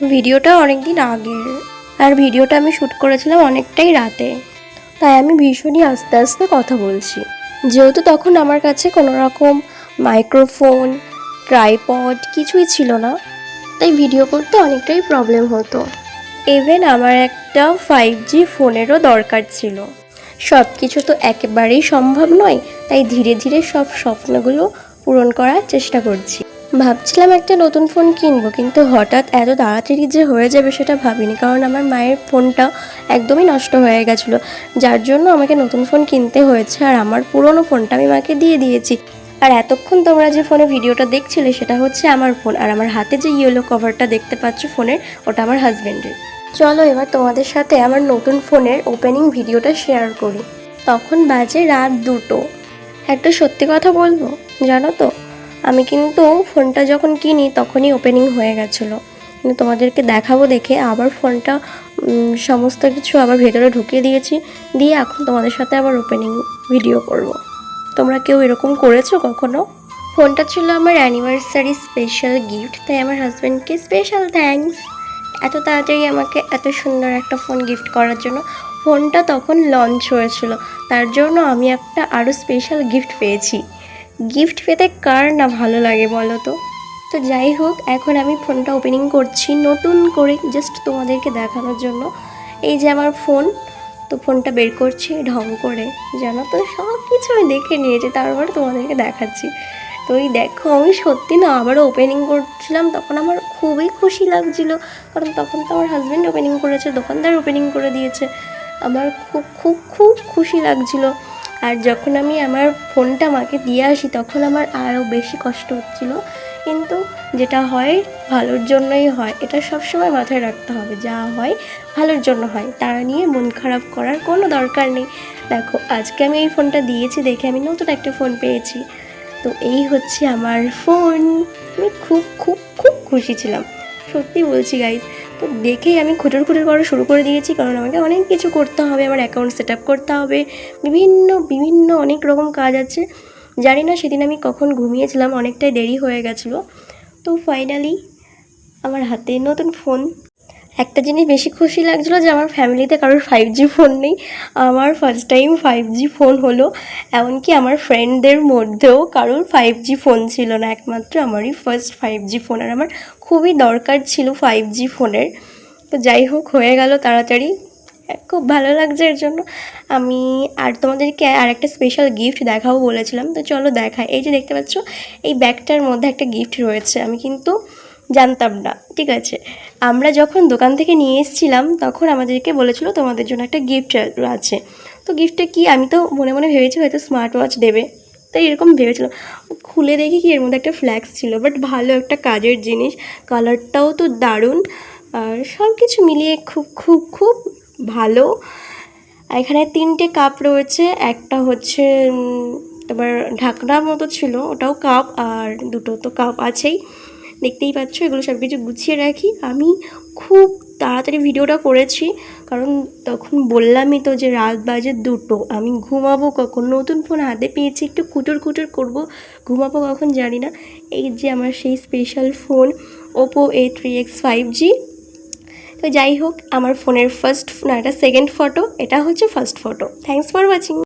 ভিডিওটা অনেক দিন আগের আর ভিডিওটা আমি শ্যুট করেছিলাম অনেকটাই রাতে। তাই আমি ভীষণই আস্তে আস্তে কথা বলছি। যেহেতু তখন আমার কাছে কোনো রকম মাইক্রোফোন, ট্রাইপড কিছুই ছিল না, তাই ভিডিও করতে অনেকটাই প্রবলেম হতো। ইভেন আমার একটা ফাইভ জি ফোনেরও দরকার ছিল। সব কিছু তো একেবারেই সম্ভব নয়, তাই ধীরে ধীরে সব স্বপ্নগুলো পূরণ করার চেষ্টা করছি। ভাবছিলাম একটা নতুন ফোন কিনবো, কিন্তু হঠাৎ এত তাড়াতাড়ি যে হয়ে যাবে সেটা ভাবিনি, কারণ আমার মায়ের ফোনটা একদমই নষ্ট হয়ে গেছিল। যার জন্য আমাকে নতুন ফোন কিনতে হয়েছে, আর আমার পুরনো ফোনটা আমি মাকে দিয়ে দিয়েছি। আর এতক্ষণ তোমরা যে ফোনে ভিডিওটা দেখছিলে, সেটা হচ্ছে আমার ফোন আর আমার হাতে যে ইয়েলো কভারটা দেখতে পাচ্ছ ফোনের ওটা আমার হাজব্যান্ডের চলো এবার তোমাদের সাথে আমার নতুন ফোনের ওপেনিং ভিডিওটা শেয়ার করি। তখন বাজে রাত দুটো। একটা সত্যি কথা বলব, জানো তো? আমি কিন্তু ফোনটা যখন কিনি তখনই ওপেনিং হয়ে গেছিল। কিন্তু তোমাদেরকে দেখাবো দেখে আবার ফোনটা সমস্ত কিছু আবার ভেতরে ঢুকিয়ে দিয়েছি। দিয়ে এখন তোমাদের সাথে আবার ওপেনিং ভিডিও করব। তোমরা কেউ এরকম করেছ কখনো? ফোনটা ছিল আমার অ্যানিভার্সারি স্পেশাল গিফট তাই আমার হাজব্যান্ডকে স্পেশাল থ্যাঙ্কস এত তাড়াতাড়ি আমাকে এত সুন্দর একটা ফোন গিফট করার জন্য ফোনটা তখন লঞ্চ হয়েছিল। তার জন্য আমি একটা আরও স্পেশাল গিফট পেয়েছি। গিফট পেতে কার না ভালো লাগে বলো তো? তো যাই হোক, এখন আমি ফোনটা ওপেনিং করছি নতুন করে জাস্ট তোমাদেরকে দেখানোর জন্য। এই যে আমার ফোন, তো ফোনটা বের করছি ঢং করে। জানো তো সব কিছু আমি দেখে নিয়েছি, তারপর তোমাদেরকে দেখাচ্ছি। তো এই দেখো, আমি সত্যি না আবারও ওপেনিং করছিলাম, তখন আমার খুবই খুশি লাগছিল। কারণ তখন তো আমার হাজব্যান্ড ওপেনিং করেছে, দোকানদার ওপেনিং করে দিয়েছে। আমার খুব খুব খুব খুশি লাগছিল। আর যখন আমি আমার ফোনটা মাকে দিয়ে আসি, তখন আমার আরও বেশি কষ্ট হচ্ছিল। কিন্তু যেটা হয়, ভালোর জন্যই হয়। এটা সবসময় মাথায় রাখতে হবে, যা হয় ভালোর জন্য হয়। তারা নিয়ে মন খারাপ করার কোনো দরকার নেই। দেখো, আজকে আমি এই ফোনটা দিয়েছি, দেখে আমি নতুন একটা ফোন পেয়েছি। তো এই হচ্ছে আমার ফোন। আমি খুব খুব খুব খুশি ছিলাম। সত্যি বলছি গাইজ তো দেখেই আমি খুঁটুর খুঁটুর করা শুরু করে দিয়েছি, কারণ আমাকে অনেক কিছু করতে হবে, আমার অ্যাকাউন্ট সেট আপ করতে হবে, বিভিন্ন বিভিন্ন অনেক রকম কাজ আছে। জানি না সেদিন আমি কখন ঘুমিয়েছিলাম, অনেকটাই দেরি হয়ে গেছিল। তো ফাইনালি আমার হাতে নতুন ফোন একটা জিনিস বেশি খুশি লাগছিল যে আমার ফ্যামিলিতে কারোর ফাইভ জি ফোন নেই। আমার first time five G phone হলো, এমনকি আমার ফ্রেন্ডদের মধ্যেও কারোর ফাইভ জি ফোন ছিল না। একমাত্র আমারই ফার্স্ট ফাইভ জি ফোন আর আমার খুবই দরকার ছিল ফাইভ জি ফোনের তো যাই হোক, হয়ে গেল তাড়াতাড়ি। খুব ভালো লাগছে এর জন্য। আমি আর তোমাদেরকে আর একটা স্পেশাল গিফট দেখাবো বলেছিলাম। তো চলো দেখাই এই যে দেখতে পাচ্ছ, এই ব্যাগটার মধ্যে একটা গিফট রয়েছে। আমি কিন্তু জানতাম না, ঠিক আছে। আমরা যখন দোকান থেকে নিয়ে এসেছিলাম, তখন আমাদেরকে বলেছিল তোমাদের জন্য একটা গিফট আছে। তো গিফটটা কি, আমি তো মনে মনে ভেবেছি হয়তো স্মার্ট ওয়াচ দেবে। তাই এরকম ভেবেছিলাম খুলে দেখি কি, এর মধ্যে একটা ফ্ল্যাক্স ছিল বাট ভালো একটা কাজের জিনিস। কালারটাও তো দারুণ। আর সব কিছু মিলিয়ে খুব খুব খুব ভালো। এখানে তিনটে কাপ রয়েছে, একটা হচ্ছে তোমার ঢাকনার মতো ছিল, ওটাও কাপ আর দুটো তো কাপ আছেই। দেখতেই পাচ্ছ, এগুলো সব কিছু গুছিয়ে রাখি। আমি খুব তাড়াতাড়ি ভিডিওটা করেছি, কারণ তখন বললামই তো যে রাত বাজে দুটো। আমি ঘুমাবো কখন? নতুন ফোন হাতে পেয়েছি, একটু কুটুর কুটুর করব। ঘুমাবো কখন জানি না। এই যে আমার সেই special phone Oppo A three X five G তো যাই হোক, আমার ফোনের ফার্স্ট না, এটা সেকেন্ড ফটো এটা হচ্ছে first photo thanks for watching